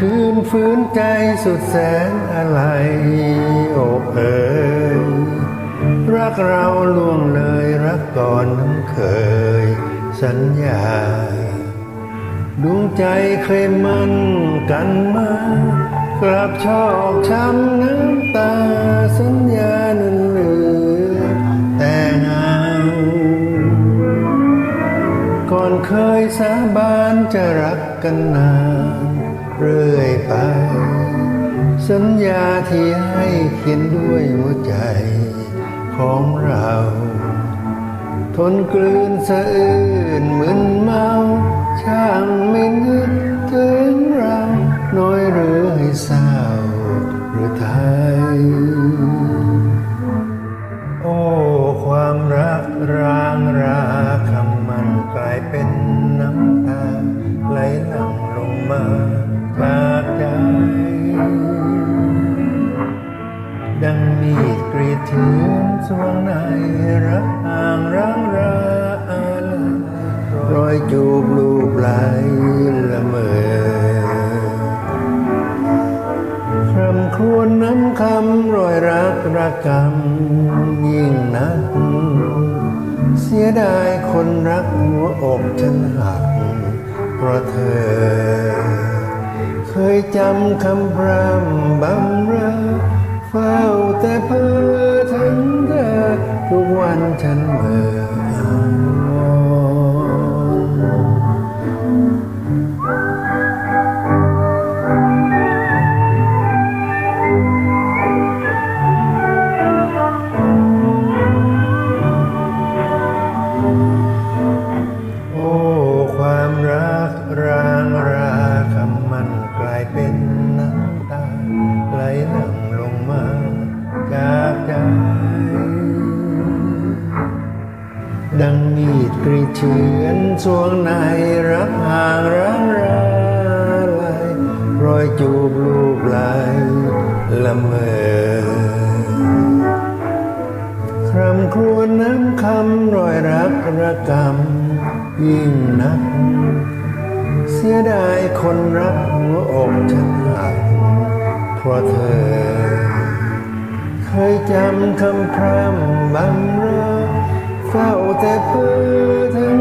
คืนฟื้นใจสุดแสนอะไรโอบเอ่ยรักเราล่วงเลยรักก่อนน้ำเคย สัญญา ดวงใจเคยมันกันมากลับชอกช้ำน้ำตาสัญญานั้นเหลือแต่เงาก่อนเคยสาบานจะรักกันนาน เรื่อยไป สัญญาที่ให้เขียนด้วยหัวใจของเรา ทนกลืนสะอื้นมึนเมา ช่างไม่นึกถึงเรา น้อยหรือให้เศร้าหรือไทย โอ้ ความรักรางราคำมันกลายเป็นน้ำตาไหลหลั่งลงมาำรอยรักรักกรรมยิ่งนัก เสียดายคนรักหัวอกฉันหัก เพราะเธอ เคยจำคำพร่ำบำรอเฝ้าแต่เพ้อถึงเธอทุกวันฉันเมื่อ มีดกรีดเฉือนสวงในรักห่างร้างราไหลรอยจูบลูบไหลละเมอครำครวญน้ำคำรอยรักระกำยิ่งนัก เสียดายคนรักหัวอกฉันหักเพราะเธอ เคยจำคำพร่ำบำเรอ เฝ้าแต่เพื่อถึง